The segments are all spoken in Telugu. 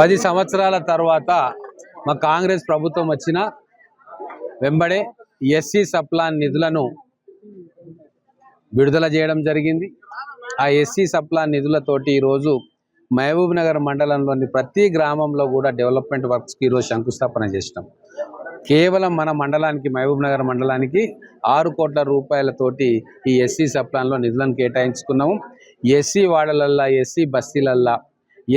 పది సంవత్సరాల తర్వాత మా కాంగ్రెస్ ప్రభుత్వం వచ్చిన వెంబడే ఎస్సీ సప్లాన్ నిధులను విడుదల చేయడం జరిగింది. ఆ ఎస్సీ సప్లాన్ నిధులతోటి ఈరోజు మహబూబ్ నగర్ మండలంలోని ప్రతి గ్రామంలో కూడా డెవలప్మెంట్ వర్క్స్కి ఈరోజు శంకుస్థాపన చేసినాం. కేవలం మన మండలానికి మహబూబ్ నగర్ మండలానికి ఆరు కోట్ల రూపాయలతోటి ఈ ఎస్సీ సప్లాన్లో నిధులను కేటాయించుకున్నాము. ఎస్సీ వాడలల్లా ఎస్సీ బస్తీలల్లా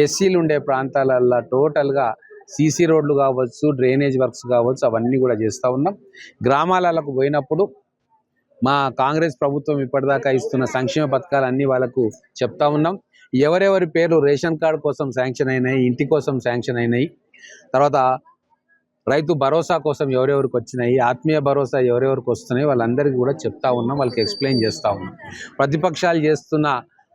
ఎస్సీలు ఉండే ప్రాంతాలల్లో టోటల్గా సీసీ రోడ్లు కావచ్చు డ్రైనేజ్ వర్క్స్ కావచ్చు అవన్నీ కూడా చేస్తూ ఉన్నాం. గ్రామాలకు పోయినప్పుడు మా కాంగ్రెస్ ప్రభుత్వం ఇప్పటిదాకా ఇస్తున్న సంక్షేమ పథకాలు అన్నీ వాళ్ళకు చెప్తా ఉన్నాం. ఎవరెవరి పేర్లు రేషన్ కార్డు కోసం శాంక్షన్ అయినాయి ఇంటి కోసం శాంక్షన్ అయినాయి తర్వాత రైతు భరోసా కోసం ఎవరెవరికి వచ్చినాయి ఆత్మీయ భరోసా ఎవరెవరికి వస్తున్నాయి వాళ్ళందరికీ కూడా చెప్తా ఉన్నాం వాళ్ళకి ఎక్స్ప్లెయిన్ చేస్తూ ఉన్నాం. ప్రతిపక్షాలు చేస్తున్న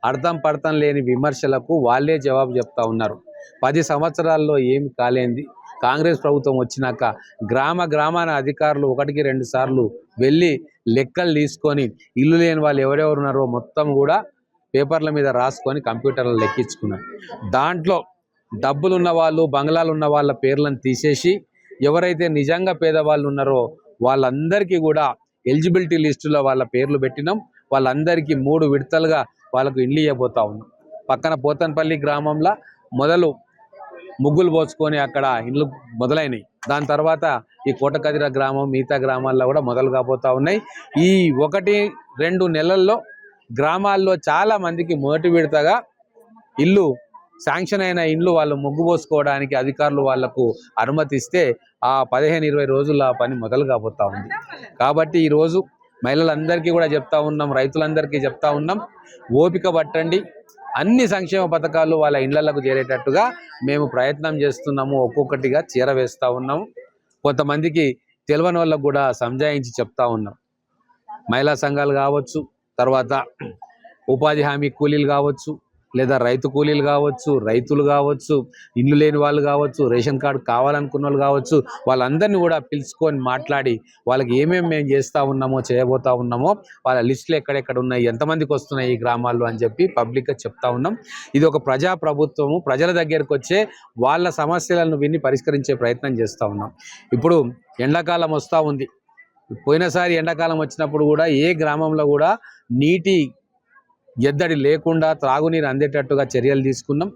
అర్థం పడతం లేని విమర్శలకు వాళ్ళే జవాబు చెప్తా ఉన్నారు. పది సంవత్సరాల్లో ఏమి కాలేంది? కాంగ్రెస్ ప్రభుత్వం వచ్చినాక గ్రామ గ్రామాన అధికారులు ఒకటికి రెండు సార్లు వెళ్ళి లెక్కలు తీసుకొని ఇల్లు లేని వాళ్ళు ఎవరెవరు ఉన్నారో మొత్తం కూడా పేపర్ల మీద రాసుకొని కంప్యూటర్లు లెక్కించుకున్నారు. దాంట్లో డబ్బులు ఉన్న వాళ్ళు బంగ్లాలు ఉన్న వాళ్ళ పేర్లను తీసేసి ఎవరైతే నిజంగా పేదవాళ్ళు ఉన్నారో వాళ్ళందరికీ కూడా ఎలిజిబిలిటీ లిస్టులో వాళ్ళ పేర్లు పెట్టినాం. వాళ్ళందరికీ మూడు విడతలుగా వాళ్ళకు ఇండ్లు ఇవ్వబోతా ఉన్నాం. పక్కన పోతన్పల్లి గ్రామంలో మొదలు ముగ్గులు పోసుకొని అక్కడ ఇండ్లు మొదలైనవి దాని తర్వాత ఈ కోటకదిర గ్రామం మిగతా గ్రామాల్లో కూడా మొదలు కాబోతా ఉన్నాయి. ఈ ఒకటి రెండు నెలల్లో గ్రామాల్లో చాలా మందికి మొదటి విడతగా ఇల్లు శాంక్షన్ అయిన ఇండ్లు వాళ్ళు ముగ్గు పోసుకోవడానికి అధికారులు వాళ్ళకు అనుమతిస్తే ఆ పదిహేను ఇరవై రోజుల పని మొదలు కాబోతా ఉంది. కాబట్టి ఈరోజు మహిళలందరికీ కూడా చెప్తా ఉన్నాం రైతులందరికీ చెప్తా ఉన్నాం. ఓపిక పట్టండి. అన్ని సంక్షేమ పథకాలు వాళ్ళ ఇళ్ళకు చేరేటట్టుగా మేము ప్రయత్నం చేస్తున్నాము. ఒక్కొక్కటిగా చేరవేస్తూ ఉన్నాము కొంతమందికి తెలియని వాళ్ళకు కూడా సంజాయించి చెప్తా ఉన్నాం. మహిళా సంఘాలు కావచ్చు తర్వాత ఉపాధి హామీ కూలీలు కావచ్చు లేదా రైతు కూలీలు కావచ్చు రైతులు కావచ్చు ఇల్లు లేని వాళ్ళు కావచ్చు రేషన్ కార్డు కావాలనుకున్న వాళ్ళు కావచ్చు వాళ్ళందరినీ కూడా పిలుచుకొని మాట్లాడి వాళ్ళకి ఏమేమి మేము చేస్తూ ఉన్నామో చేయబోతా ఉన్నామో వాళ్ళ లిస్టులు ఎక్కడెక్కడ ఉన్నాయి ఎంతమందికి వస్తున్నాయి ఈ గ్రామాల్లో అని చెప్పి పబ్లిక్గా చెప్తా ఉన్నాం. ఇది ఒక ప్రజా ప్రభుత్వము ప్రజల దగ్గరకు వచ్చే వాళ్ళ సమస్యలను విని పరిష్కరించే ప్రయత్నం చేస్తూ ఉన్నాం. ఇప్పుడు ఎండాకాలం వస్తూ ఉంది. పోయినసారి ఎండాకాలం వచ్చినప్పుడు కూడా ఏ గ్రామంలో కూడా నీటి ఎద్దడి లేకుండా త్రాగునీరు అందేటట్టుగా చర్యలు తీసుకున్నాం.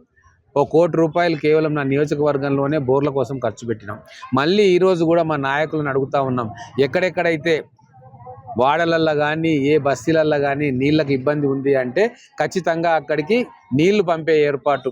ఓ కోటి రూపాయలు కేవలం నా నియోజకవర్గంలోనే బోర్ల కోసం ఖర్చు పెట్టినాం. మళ్ళీ ఈరోజు కూడా మా నాయకులను అడుగుతా ఉన్నాం. ఎక్కడెక్కడైతే వాడలల్లో కానీ ఏ బస్తీలల్లో కానీ నీళ్ళకి ఇబ్బంది ఉంది అంటే ఖచ్చితంగా అక్కడికి నీళ్ళు పంపే ఏర్పాటు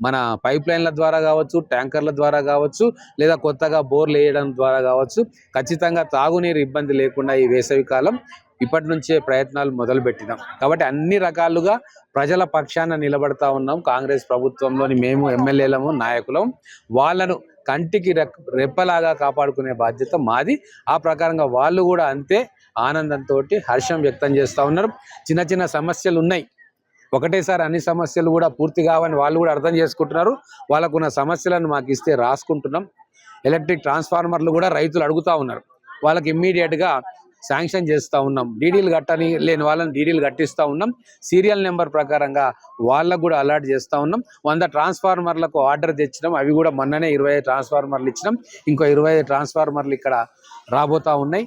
మన పైప్ లైన్ల ద్వారా కావచ్చు ట్యాంకర్ల ద్వారా కావచ్చు లేదా కొత్తగా బోర్లు వేయడం ద్వారా కావచ్చు ఖచ్చితంగా తాగునీరు ఇబ్బంది లేకుండా ఈ వేసవి కాలం ఇప్పటి నుంచే ప్రయత్నాలు మొదలుపెట్టినాం. కాబట్టి అన్ని రకాలుగా ప్రజల పక్షాన నిలబడతా ఉన్నాం. కాంగ్రెస్ ప్రభుత్వంలోని మేము ఎమ్మెల్యేలము నాయకులం. వాళ్ళను కంటికి రెప్పలాగా కాపాడుకునే బాధ్యత మాది. ఆ ప్రకారంగా వాళ్ళు కూడా అంతే ఆనందంతో హర్షం వ్యక్తం చేస్తూ ఉన్నారు. చిన్న చిన్న సమస్యలు ఉన్నాయి. ఒకటేసారి అన్ని సమస్యలు కూడా పూర్తి కావని వాళ్ళు కూడా అర్థం చేసుకుంటున్నారు. వాళ్ళకున్న సమస్యలను మాకు ఇస్తే రాసుకుంటున్నాం. ఎలక్ట్రిక్ ట్రాన్స్ఫార్మర్లు కూడా రైతులు అడుగుతూ ఉన్నారు. వాళ్ళకి ఇమ్మీడియట్గా శాంక్షన్ చేస్తూ ఉన్నాం. డీడీలు కట్టని లేని వాళ్ళని డీడీలు కట్టిస్తూ ఉన్నాం. సీరియల్ నెంబర్ ప్రకారంగా వాళ్ళకు కూడా అలాట్ చేస్తూ ఉన్నాం. వంద ట్రాన్స్ఫార్మర్లకు ఆర్డర్ తెచ్చినాం. అవి కూడా మొన్ననే ఇరవై ట్రాన్స్ఫార్మర్లు ఇచ్చినాం. ఇంకో ఇరవై ట్రాన్స్ఫార్మర్లు ఇక్కడ రాబోతా ఉన్నాయి.